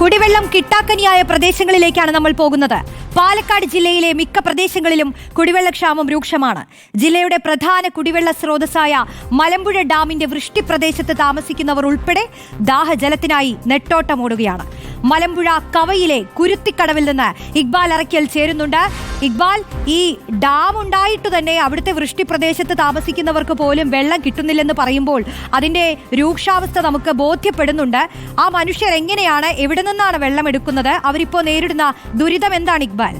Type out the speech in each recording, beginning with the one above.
കുടിവെള്ളം കിട്ടാക്കനിയായ പ്രദേശങ്ങളിലേക്കാണ് നമ്മൾ പോകുന്നത്. പാലക്കാട് ജില്ലയിലെ മിക്ക പ്രദേശങ്ങളിലും കുടിവെള്ളക്ഷാമം രൂക്ഷമാണ്. ജില്ലയുടെ പ്രധാന കുടിവെള്ള സ്രോതസ്സായ മലമ്പുഴ ഡാമിന്റെ വൃഷ്ടി പ്രദേശത്ത് താമസിക്കുന്നവർ ഉൾപ്പെടെ ദാഹജലത്തിനായി നെട്ടോട്ടമോടുകയാണ്. മലമ്പുഴ കവയിലെ കുരുത്തിക്കടവിൽ നിന്ന് ഇക്ബാൽ അറയ്ക്കൽ ചേരുന്നുണ്ട്. ഇക്ബാൽ ഈ ഡാം ഉണ്ടായിട്ട് തന്നെ അവിടുത്തെ വൃഷ്ടി പ്രദേശത്ത് താമസിക്കുന്നവർക്ക് പോലും വെള്ളം കിട്ടുന്നില്ലെന്ന് പറയുമ്പോൾ അതിന്റെ രൂക്ഷാവസ്ഥ നമുക്ക് ബോധ്യപ്പെടുന്നുണ്ട്. ആ മനുഷ്യർ എങ്ങനെയാണ് എവിടെ നിന്നാണ് വെള്ളം എടുക്കുന്നത്? അവരിപ്പോ നേരിടുന്ന ദുരിതം എന്താണ് ഇക്ബാൽ?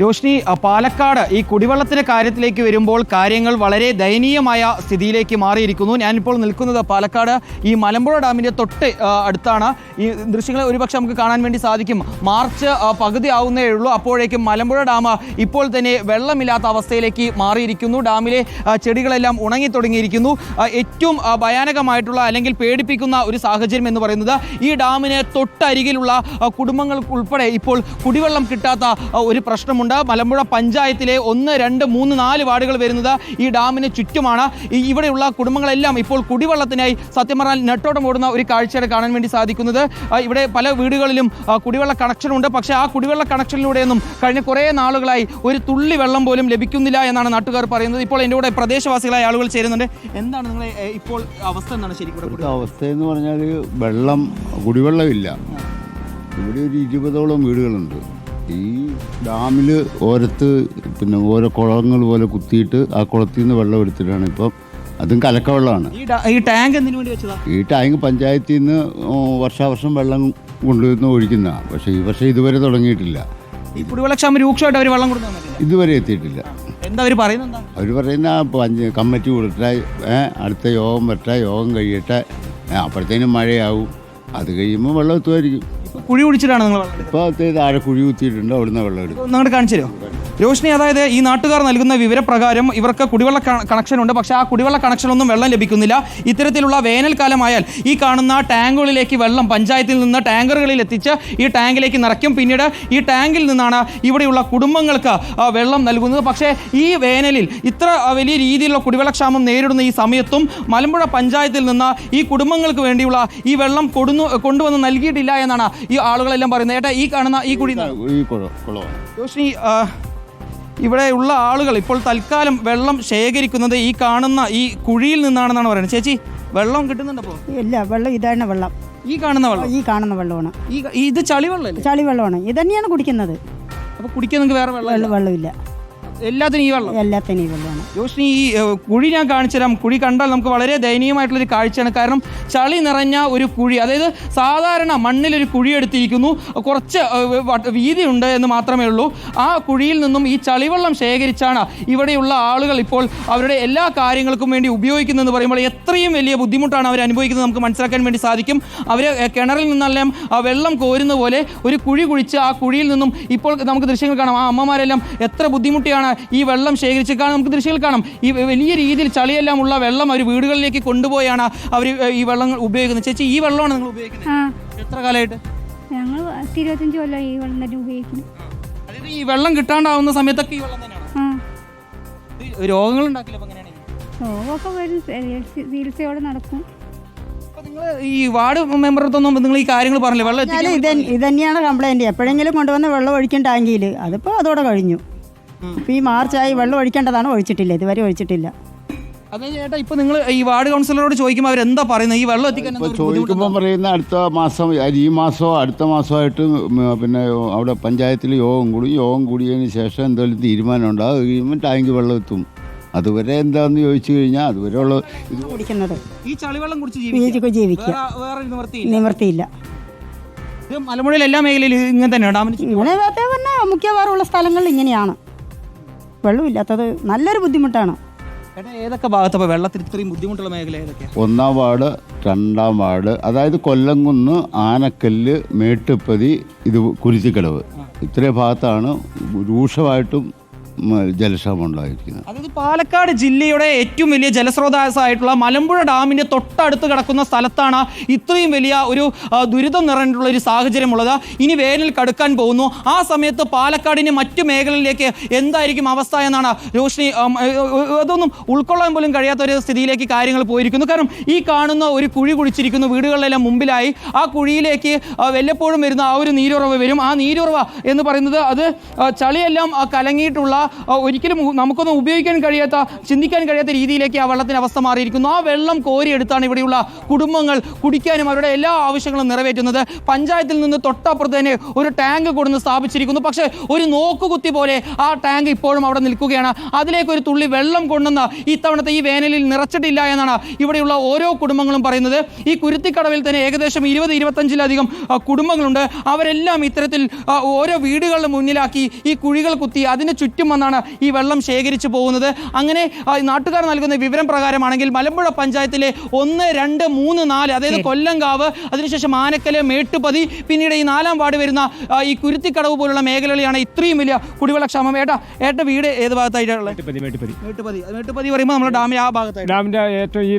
രോഷ്നി പാലക്കാട് ഈ കുടിവെള്ളത്തിന്റെ കാര്യത്തിലേക്ക് വരുമ്പോൾ കാര്യങ്ങൾ വളരെ ദയനീയമായ സ്ഥിതിയിലേക്ക് മാറിയിരിക്കുന്നു. ഞാനിപ്പോൾ നിൽക്കുന്നത് പാലക്കാട് ഈ മലമ്പുഴ ഡാമിന്റെ തൊട്ട് അടുത്താണ്. ഈ ദൃശ്യങ്ങൾ ഒരുപക്ഷെ നമുക്ക് കാണാൻ വേണ്ടി സാധിക്കും. മാർച്ച് പകുതി ആവുന്നേ ഉള്ളൂ. അപ്പോഴേക്കും മലമ്പുഴ ഡാം ഇപ്പോൾ തന്നെ വെള്ളമില്ലാത്ത അവസ്ഥയിലേക്ക് മാറിയിരിക്കുന്നു. ഡാമിലെ ചെടികളെല്ലാം ഉണങ്ങി തുടങ്ങിയിരിക്കുന്നു. ഏറ്റവും ഭയാനകമായിട്ടുള്ള അല്ലെങ്കിൽ പേടിപ്പിക്കുന്ന ഒരു സാഹചര്യം എന്ന് പറയുന്നത് ഈ ഡാമിന് തൊട്ടരികിലുള്ള കുടുംബങ്ങൾക്കുൾപ്പെടെ ഇപ്പോൾ കുടിവെള്ളം കിട്ടാത്ത ഒരു പ്രശ്നമുണ്ട്. മലമ്പുഴ പഞ്ചായത്തിലെ ഒന്ന് രണ്ട് മൂന്ന് നാല് വാർഡുകൾ വരുന്നത് ഈ ഡാമിന് ചുറ്റുമാണ്. ഇവിടെയുള്ള കുടുംബങ്ങളെല്ലാം ഇപ്പോൾ കുടിവെള്ളത്തിനായി സത്യം പറഞ്ഞാൽ നെട്ടോട്ടം ഓടുന്ന ഒരു കാഴ്ചയാണ് കാണാൻ വേണ്ടി സാധിക്കുന്നത്. ഇവിടെ പല വീടുകളിലും കുടിവെള്ള കണക്ഷനുണ്ട് പക്ഷേ ആ കുടിവെള്ള കണക്ഷനിലൂടെയൊന്നും കഴിഞ്ഞ കുറേ നാളുകളായി ഒരു തുള്ളി വെള്ളം പോലും ലഭിക്കുന്നില്ല എന്നാണ് നാട്ടുകാർ പറയുന്നത്. ഇപ്പോൾ എന്റെ കൂടെ പ്രദേശവാസികളായ ആളുകൾ ചേരുന്നുണ്ട്. എന്താണ് നിങ്ങളെ ഇപ്പോൾ അവസ്ഥ എന്താണ് ശരിക്കും അവസ്ഥ എന്ന് പറഞ്ഞാൽ വെള്ളം കുടിവെള്ളമില്ല. ഇവിടെ ഒരു ഇരുപതോളം വീടുകളുണ്ട്. ഈ ഡാമിൽ ഓരത്ത് പിന്നെ ഓരോ കുളങ്ങൾ പോലെ കുത്തിയിട്ട് ആ കുളത്തിൽ നിന്ന് വെള്ളം എടുത്തിട്ടാണ് ഇപ്പം അതും കലക്കവെള്ളമാണ്. ഈ ടാങ്ക് എന്തിനു വേണ്ടി വെച്ചതാ? ഈ ടാങ്ക് പഞ്ചായത്തിൽ നിന്ന് വർഷാവർഷം വെള്ളം കൊണ്ടുവന്ന് ഒഴിക്കുന്നതാണ് പക്ഷെ ഈ വർഷം ഇതുവരെ തുടങ്ങിയിട്ടില്ല. ഈ കുടിവെള്ളക്ഷാമം രൂക്ഷമായിട്ട് അവർ വെള്ളം ഇതുവരെ എത്തിയിട്ടില്ല. എന്താ അവർ പറയുന്നത് അവർ പറയുന്ന പഞ്ച കമ്മിറ്റി കൊടുത്ത അടുത്ത യോഗം വരട്ടെ യോഗം കഴിയട്ടെ അപ്പോഴത്തേനും മഴയാവും. അത് കഴിയുമ്പോൾ വെള്ളം എത്തുമായിരിക്കും. കുഴി കുടിച്ചിട്ടാണ് നിങ്ങൾ വെള്ളം എടുക്കുന്നത്? ഇപ്പോൾ താഴെ കുഴി കുത്തിയിട്ടുണ്ട് അവിടുന്ന് വെള്ളം എടുക്കും. നിങ്ങൾ കാണിച്ചു തരുമോ? രോഷിനി അതായത് ഈ നാട്ടുകാർ നൽകുന്ന വിവരപ്രകാരം ഇവർക്ക് കുടിവെള്ള കണക്ഷൻ ഉണ്ട്. പക്ഷേ ആ കുടിവെള്ള കണക്ഷനൊന്നും വെള്ളം ലഭിക്കുന്നില്ല. ഇത്തരത്തിലുള്ള വേനൽക്കാലമായാൽ ഈ കാണുന്ന ടാങ്കുകളിലേക്ക് വെള്ളം പഞ്ചായത്തിൽ നിന്ന് ടാങ്കറുകളിൽ എത്തിച്ച് ഈ ടാങ്കിലേക്ക് നിറയ്ക്കും. പിന്നീട് ഈ ടാങ്കിൽ നിന്നാണ് ഇവിടെയുള്ള കുടുംബങ്ങൾക്ക് വെള്ളം നൽകുന്നത്. പക്ഷേ ഈ വേനലിൽ ഇത്ര വലിയ രീതിയിലുള്ള കുടിവെള്ളക്ഷാമം നേരിടുന്ന ഈ സമയത്തും മലമ്പുഴ പഞ്ചായത്തിൽ നിന്ന് ഈ കുടുംബങ്ങൾക്ക് വേണ്ടിയുള്ള ഈ വെള്ളം കൊടുന്നു കൊണ്ടുവന്ന് നൽകിയിട്ടില്ല എന്നാണ് ഈ ആളുകളെല്ലാം പറയുന്നത്. ഏട്ടാ ഈ കാണുന്ന ഈ കുടി ഈ കുളം കുളമാണ് രോഷിനി ആ, ഇവിടെ ഉള്ള ആളുകൾ ഇപ്പോൾ തൽക്കാലം വെള്ളം ശേഖരിക്കുന്നത് ഈ കാണുന്ന ഈ കുഴിയിൽ നിന്നാണെന്നാണ് പറയുന്നത്. ചേച്ചി വെള്ളം കിട്ടുന്നുണ്ടോ ഇല്ല വെള്ളം ഇതാണ് വെള്ളം. ഈ കാണുന്ന വെള്ളം? ഈ കാണുന്ന വെള്ളമാണ്. ഈ ഇത് ചളി ചളിവെള്ളമാണ്. ചളി വെള്ളമാണ് ഇത് തന്നെയാണ് കുടിക്കുന്നത്. അപ്പോൾ കുടിക്കാൻ നിങ്ങൾക്ക് വേറെ വെള്ളം വെള്ളം വെള്ളമില്ല. എല്ലാത്തിനും ഈ വെള്ളം? എല്ലാത്തിനും ഈ വെള്ളമാണ്. ജോഷിനി ഈ ഏഹ്, കുഴി ഞാൻ കാണിച്ചു തരാം. കുഴി കണ്ടാൽ നമുക്ക് വളരെ ദയനീയമായിട്ടുള്ളൊരു കാഴ്ചയാണ്. കാരണം ചളി നിറഞ്ഞ ഒരു കുഴി അതായത് സാധാരണ മണ്ണിലൊരു കുഴി എടുത്തിരിക്കുന്നു. കുറച്ച് ഏഹ്, വട്ട- വീതിയുണ്ട് എന്ന് മാത്രമേ ഉള്ളൂ. ആ കുഴിയിൽ നിന്നും ഈ ചളിവെള്ളം ശേഖരിച്ചാണ് ഇവിടെയുള്ള ആളുകൾ ഇപ്പോൾ അവരുടെ എല്ലാ കാര്യങ്ങൾക്കും വേണ്ടി ഉപയോഗിക്കുന്നതെന്ന് പറയുമ്പോൾ എത്രയും വലിയ ബുദ്ധിമുട്ടാണ് അവർ അനുഭവിക്കുന്നത് നമുക്ക് മനസ്സിലാക്കാൻ വേണ്ടി സാധിക്കും. അവർ കിണറിൽ നിന്നെല്ലാം ആ വെള്ളം കോരുന്ന പോലെ ഒരു കുഴി കുഴിച്ച് ആ കുഴിയിൽ നിന്നും ഇപ്പോൾ നമുക്ക് ദൃശ്യങ്ങൾ കാണാം. ആ അമ്മമാരെല്ലാം എത്ര ബുദ്ധിമുട്ടിയാണ് ഈ വെള്ളം ശേഖരിച്ച് കാണാം? നമുക്ക് ദൃശ്യങ്ങൾ കാണാം. ഈ വലിയ രീതിയിൽ ചളിയെല്ലാം ഉള്ള വെള്ളം അവർ വീടുകളിലേക്ക് കൊണ്ടുപോയാണ് അവർ ഈ വെള്ളം ഉപയോഗിക്കുന്നത്. ചേച്ചി ഈ വെള്ളമാണ് നിങ്ങൾ ഉപയോഗിക്കുന്നത്? എത്ര കാലമായിട്ട്? ഞങ്ങൾ ഇരുപത്തഞ്ച് കൊല്ലം ഈ വെള്ളം തന്നെ ഉപയോഗിക്കുന്നു. അതായത് ഈ വെള്ളം കിട്ടാണ്ടാവുന്ന സമയത്തൊക്കെ ഈ വെള്ളം തന്നെയാണ്? രോഗങ്ങൾ ഉണ്ടാക്കില്ല അപ്പം എങ്ങനെയാണെങ്കിൽ രോഗമൊക്കെ വരും. ചികിത്സയോടെ നടക്കും. ഈ വാർഡ് മെമ്പറത്തൊന്നും നിങ്ങൾ ഈ കാര്യങ്ങൾ പറഞ്ഞില്ലേ? വെള്ളം ഇത് തന്നെയാണ് കംപ്ലൈന്റ്. എപ്പോഴെങ്കിലും കൊണ്ടുവന്ന വെള്ളം ഒഴിക്കും ടാങ്കിയിൽ അതിപ്പോൾ അതോടെ കഴിഞ്ഞു. ഈ മാർച്ചായി വെള്ളം ഒഴിക്കേണ്ടതാണ് ഒഴിച്ചിട്ടില്ല ഇതുവരെ ഒഴിച്ചിട്ടില്ല. അതെ ചേട്ടാ ഇപ്പൊ നിങ്ങൾ ഈ വാർഡ് കൗൺസിലറോട് ചോദിക്കുമ്പോൾ അവർ എന്താ പറയുന്നത് ഈ വെള്ളം എത്തിക്കാൻ ഇപ്പോൾ ഒരു ബുദ്ധിമുട്ട് ചോദിക്കുമ്പോൾ പറയുന്ന അടുത്ത മാസം ഈ മാസമോ അടുത്ത മാസമായിട്ട് ആയിട്ട് പിന്നെ അവിടെ പഞ്ചായത്തിൽ യോഗം കൂടി യോഗം കൂടിയതിന് ശേഷം എന്തെങ്കിലും തീരുമാനം ഉണ്ടാകും അത് കഴിയുമ്പോൾ ടാങ്ക് വെള്ളം എത്തും. അതുവരെ എന്താന്ന് ചോദിച്ചു കഴിഞ്ഞാൽ അതുവരെ ഉള്ള ഇത് കുടിക്കുന്നത്. ഈ ചളിവെള്ളം കുടിച്ച് ജീവിക്കുക ജീവിക്കുക വേറെ വേറെ നിവൃത്തിയില്ല. നിവൃത്തിയില്ല. ഇത് മലമ്പുഴയിൽ എല്ലാ മേഖലയിലും ഇങ്ങനെ തന്നെയാണ്? ഡാമിന് ചുറ്റും. ഇങ്ങനെ നേരത്തെ പറഞ്ഞാൽ മിക്കവാറുള്ള സ്ഥലങ്ങളിൽ ഇങ്ങനെയാണ്. വെള്ളമില്ലാത്തത് നല്ലൊരു ബുദ്ധിമുട്ടാണ്. ചേട്ടാ ഏതൊക്കെ ഭാഗത്ത് അപ്പോൾ വെള്ളത്തിന് ഇത്രയും ബുദ്ധിമുട്ടുള്ള മേഖല ഏതൊക്കെയാണ് ഒന്നാം വാർഡ് രണ്ടാം വാർഡ് അതായത് കൊല്ലംകുന്ന് ആനക്കല്ല് മേട്ടുപ്പതി ഇത് കുരിശിക്കടവ് ഇത്രയും ഭാഗത്താണ് രൂക്ഷമായിട്ടും ഉം, ജലക്ഷാമം ഉണ്ടായിരിക്കുന്നത്. അതായത് പാലക്കാട് ജില്ലയുടെ ഏറ്റവും വലിയ ജലസ്രോതസ്സായിട്ടുള്ള മലമ്പുഴ ഡാമിന്റെ തൊട്ടടുത്ത് കിടക്കുന്ന സ്ഥലത്താണ് ഇത്രയും വലിയ ഒരു ദുരിതം നിറഞ്ഞിട്ടുള്ള ഒരു സാഹചര്യമുള്ളത്. ഇനി വേനൽ കടുക്കാൻ പോകുന്നു. ആ സമയത്ത് പാലക്കാടിന് മറ്റു മേഖലയിലേക്ക് എന്തായിരിക്കും അവസ്ഥ എന്നാണ് രോഷിനി അതൊന്നും ഉൾക്കൊള്ളാൻ പോലും കഴിയാത്ത ഒരു സ്ഥിതിയിലേക്ക് കാര്യങ്ങൾ പോയിരിക്കുന്നു. കാരണം ഈ കാണുന്ന ഒരു കുഴി കുഴിച്ചിരിക്കുന്നു വീടുകളിലെല്ലാം മുമ്പിലായി ആ കുഴിയിലേക്ക് വല്ലപ്പോഴും വരുന്ന ആ ഒരു നീരുറവ് വരും. ആ നീരുറവ എന്ന് പറയുന്നത് അത് ചളിയെല്ലാം കലങ്ങിയിട്ടുള്ള ഒരിക്കലും നമുക്കൊന്നും ഉപയോഗിക്കാൻ കഴിയാത്ത ചിന്തിക്കാൻ കഴിയാത്ത രീതിയിലേക്ക് ആ വെള്ളത്തിന് അവസ്ഥ മാറിയിരിക്കുന്നു. ആ വെള്ളം കോരിയെടുത്താണ് ഇവിടെയുള്ള കുടുംബങ്ങൾ കുടിക്കാനും അവരുടെ എല്ലാ ആവശ്യങ്ങളും നിറവേറ്റുന്നത്. പഞ്ചായത്തിൽ നിന്ന് തൊട്ടപ്പുറത്ത് തന്നെ ഒരു ടാങ്ക് കൊടുന്ന് സ്ഥാപിച്ചിരിക്കുന്നു. പക്ഷേ ഒരു നോക്കുകുത്തി പോലെ ആ ടാങ്ക് ഇപ്പോഴും അവിടെ നിൽക്കുകയാണ്. അതിലേക്ക് ഒരു തുള്ളി വെള്ളം കൊണ്ടുവന്ന് ഇത്തവണത്തെ ഈ വേനലിൽ നിറച്ചിട്ടില്ല എന്നാണ് ഇവിടെയുള്ള ഓരോ കുടുംബങ്ങളും പറയുന്നത്. ഈ കുരുത്തിക്കടവിൽ തന്നെ ഏകദേശം ഇരുപത് ഇരുപത്തഞ്ചിലധികം കുടുംബങ്ങളുണ്ട്. അവരെല്ലാം ഇത്തരത്തിൽ ഓരോ വീടുകളുടെ മുന്നിലാക്കി ഈ കുഴികൾ കുത്തി അതിന് ചുറ്റും വന്നാണ് ഈ വെള്ളം ശേഖരിച്ചു പോകുന്നത്. അങ്ങനെ നാട്ടുകാർ നൽകുന്ന വിവരം പ്രകാരമാണെങ്കിൽ മലമ്പുഴ പഞ്ചായത്തിലെ ഒന്ന് രണ്ട് മൂന്ന് നാല് അതായത് കൊല്ലങ്കാവ് അതിനുശേഷം ആനക്കൽ മേട്ടുപതി പിന്നീട് ഈ നാലാം വാർഡ് വരുന്ന ഈ കുരുത്തിക്കടവ് പോലുള്ള മേഖലകളിലാണ് ഇത്രയും വലിയ കുടിവെള്ളക്ഷാമം. ഏട്ടാ ഏട്ട വീട് ഏത് ഭാഗത്തായിട്ടുള്ളത് മേട്ടുപതി മേട്ടുപതി. പറയുമ്പോൾ നമ്മുടെ ഡാമിന്റെ ആ ഭാഗത്തായിട്ട്. ഡാമിന്റെ ഏറ്റവും ഈ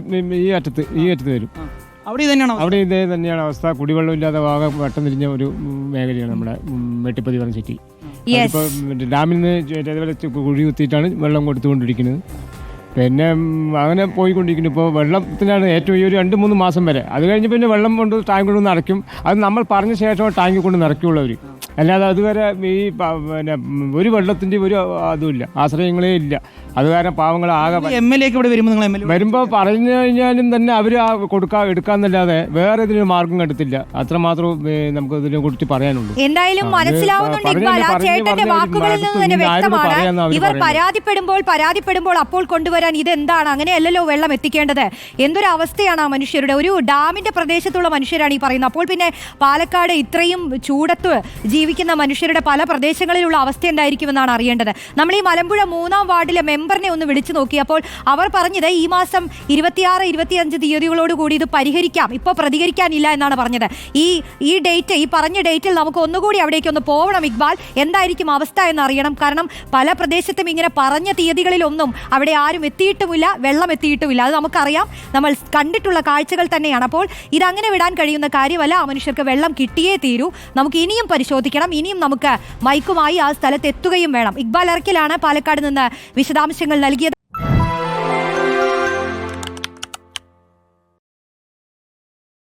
ഈ അറ്റത്ത് ഈ അറ്റത്ത് വരും. അവിടെ തന്നെയാണ് അവിടെ ഇതേ തന്നെയാണ് അവസ്ഥ. കുടിവെള്ളം ഇല്ലാതെ ആകെ വട്ടം തിരിഞ്ഞ ഒരു മേഖലയാണ് നമ്മുടെ മേട്ടുപ്പതി പറഞ്ഞ സിറ്റി ഡാമിൽ നിന്ന് കുഴി കുത്തിയിട്ടാണ് വെള്ളം കൊടുത്തുകൊണ്ടിരിക്കുന്നത്. പിന്നെ അങ്ങനെ പോയിക്കൊണ്ടിരിക്കുന്നു. ഇപ്പോൾ വെള്ളത്തിനാണ് ഏറ്റവും ഈ ഒരു രണ്ട് മൂന്ന് മാസം വരെ. അത് കഴിഞ്ഞ് പിന്നെ വെള്ളം കൊണ്ട് ടാങ്ക് കൊണ്ട് നിറയ്ക്കും അത് നമ്മൾ പറഞ്ഞ ശേഷം ടാങ്കിൽ കൊണ്ട് നിറയ്ക്കുള്ളൂ അവർ അല്ലാതെ അതുവരെ ഈ പിന്നെ ഒരു വെള്ളത്തിന്റെ ഒരു അതുമില്ല. ആശ്രയങ്ങളേ ഇല്ല. അത് കാരണം പാവങ്ങൾ ആകെ എം എൽ എക്ക് ഇവിടെ വരുമ്പോൾ നിങ്ങൾ എം എൽ എ വരുമ്പോൾ പറഞ്ഞു കഴിഞ്ഞാലും തന്നെ അവർ കൊടുക്കാ എടുക്കാന്നല്ലാതെ വേറെ ഇതിന് മാർഗം കണ്ടെത്തില്ല അത്രമാത്രം നമുക്ക് ഇതിനെ കുറിച്ച് പറയാനുള്ളൂ. എന്തായാലും ആ, മനസ്സിലാവുന്നുണ്ട് ഇക്ബാൽ. ആ ചേട്ടന്റെ വാക്കുകളിൽ നിന്ന് തന്നെ വ്യക്തമാണ്. ഇവർ പരാതിപ്പെടുമ്പോൾ പരാതിപ്പെടുമ്പോൾ അപ്പോൾ കൊണ്ടുവരാൻ ഇത് എന്താണ് അങ്ങനെയല്ലല്ലോ വെള്ളം എത്തിക്കേണ്ടത്. എന്തൊരു അവസ്ഥയാണ് ആ മനുഷ്യരുടെ? ഒരു ഡാമിന്റെ പ്രദേശത്തുള്ള മനുഷ്യരാണ് ഈ പറയുന്നത്. അപ്പോൾ പിന്നെ പാലക്കാട് ഇത്രയും ചൂടത്ത് ജീവിക്കുന്ന മനുഷ്യരുടെ പല പ്രദേശങ്ങളിലുള്ള അവസ്ഥ എന്തായിരിക്കുമെന്നാണ് അറിയേണ്ടത്. നമ്മൾ ഈ മലമ്പുഴ മൂന്നാം വാർഡിലെ മെമ്പറിനെ ഒന്ന് വിളിച്ചു നോക്കിയപ്പോൾ അവർ പറഞ്ഞത് ഈ മാസം ഇരുപത്തിയാറ് ഇരുപത്തിയഞ്ച് തീയതികളോട് കൂടി ഇത് പരിഹരിക്കാം. ഇപ്പോൾ പ്രതികരിക്കാനില്ല എന്നാണ് പറഞ്ഞത്. ഈ ഈ ഡേറ്റ് ഈ പറഞ്ഞ ഡേറ്റിൽ നമുക്ക് ഒന്നുകൂടി അവിടേക്ക് ഒന്ന് പോകണം ഇക്ബാൽ. എന്തായിരിക്കും അവസ്ഥ എന്ന് അറിയണം. കാരണം പല പ്രദേശത്തും ഇങ്ങനെ പറഞ്ഞ തീയതികളിലൊന്നും അവിടെ ആരും എത്തിയിട്ടുമില്ല വെള്ളം എത്തിയിട്ടുമില്ല. അത് നമുക്കറിയാം. നമ്മൾ കണ്ടിട്ടുള്ള കാഴ്ചകൾ തന്നെയാണ്. അപ്പോൾ ഇതങ്ങനെ വിടാൻ കഴിയുന്ന കാര്യമല്ല. ആ മനുഷ്യർക്ക് വെള്ളം കിട്ടിയേ തീരൂ. നമുക്ക് ഇനിയും പരിശോധിക്കണം. ഇനിയും നമുക്ക് മൈക്കുമായി ആ സ്ഥലത്ത് എത്തുകയും വേണം. ഇക്ബാൽ ഇറക്കിലാണ് പാലക്കാട് നിന്ന് വിശദാംശങ്ങൾ നൽകിയത്.